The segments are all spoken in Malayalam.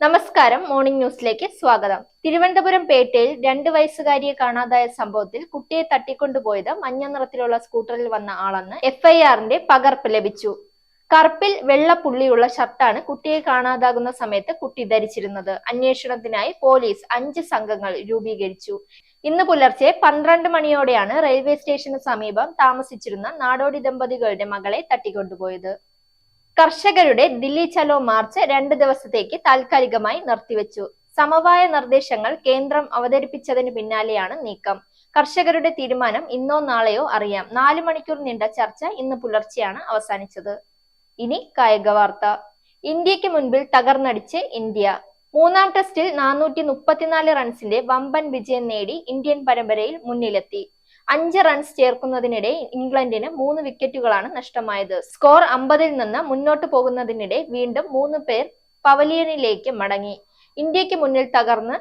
നമസ്കാരം മോർണിംഗ് ന്യൂസിലേക്ക് സ്വാഗതം. തിരുവനന്തപുരം പേട്ടയിൽ രണ്ട് വയസ്സുകാരിയെ കാണാതായ സംഭവത്തിൽ കുട്ടിയെ തട്ടിക്കൊണ്ടുപോയത് മഞ്ഞ നിറത്തിലുള്ള സ്കൂട്ടറിൽ വന്ന ആളെന്ന് എഫ്ഐആറിന്റെ പകർപ്പ് ലഭിച്ചു. കറുപ്പിൽ വെള്ള പുള്ളിയുള്ള ഷർട്ടാണ് കുട്ടിയെ കാണാതാകുന്ന സമയത്ത് കുട്ടി ധരിച്ചിരുന്നത്. അന്വേഷണത്തിനായി പോലീസ് അഞ്ച് സംഘങ്ങൾ രൂപീകരിച്ചു. ഇന്ന് പുലർച്ചെ പന്ത്രണ്ട് മണിയോടെയാണ് റെയിൽവേ സ്റ്റേഷന് സമീപം താമസിച്ചിരുന്ന നാടോടി ദമ്പതികളുടെ മകളെ തട്ടിക്കൊണ്ടുപോയത്. കർഷകരുടെ ദില്ലി ചലോ മാർച്ച് രണ്ട് ദിവസത്തേക്ക് താൽക്കാലികമായി നിർത്തിവെച്ചു. സമവായ നിർദ്ദേശങ്ങൾ കേന്ദ്രം അവതരിപ്പിച്ചതിന് പിന്നാലെയാണ് നീക്കം. കർഷകരുടെ തീരുമാനം ഇന്നോ നാളെയോ അറിയാം. നാല് മണിക്കൂർ നീണ്ട ചർച്ച ഇന്ന് പുലർച്ചെയാണ് അവസാനിച്ചത്. ഇനി കായിക വാർത്ത. ഇന്ത്യയ്ക്ക് മുൻപിൽ തകർന്നടിച്ച് ഇന്ത്യ. മൂന്നാം ടെസ്റ്റിൽ നാനൂറ്റി മുപ്പത്തിനാല് റൺസിന്റെ വമ്പൻ വിജയം നേടി ഇന്ത്യൻ പരമ്പരയിൽ മുന്നിലെത്തി. അഞ്ച് റൺസ് ചേർക്കുന്നതിനിടെ ഇംഗ്ലണ്ടിന് മൂന്ന് വിക്കറ്റുകളാണ് നഷ്ടമായത്. സ്കോർ അമ്പതിൽ നിന്ന് മുന്നോട്ട് പോകുന്നതിനിടെ വീണ്ടും മൂന്ന് പേർ പവലിയനിലേക്ക് മടങ്ങി. ഇന്ത്യയ്ക്ക് മുന്നിൽ തകർന്ന്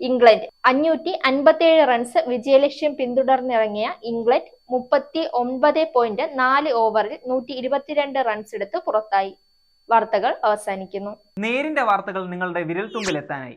ഇംഗ്ലണ്ട്. അഞ്ഞൂറ്റി അൻപത്തിയേഴ് റൺസ് വിജയലക്ഷ്യം പിന്തുടർന്നിറങ്ങിയ ഇംഗ്ലണ്ട് മുപ്പത്തി ഒൻപത് പോയിന്റ് നാല് ഓവറിൽ നൂറ്റി ഇരുപത്തിരണ്ട് റൺസ് എടുത്ത് പുറത്തായി. വാർത്തകൾ അവസാനിക്കുന്നു. നേരിന്റെ വാർത്തകൾ നിങ്ങളുടെ വിരൽത്തുമ്പിലെത്താനായി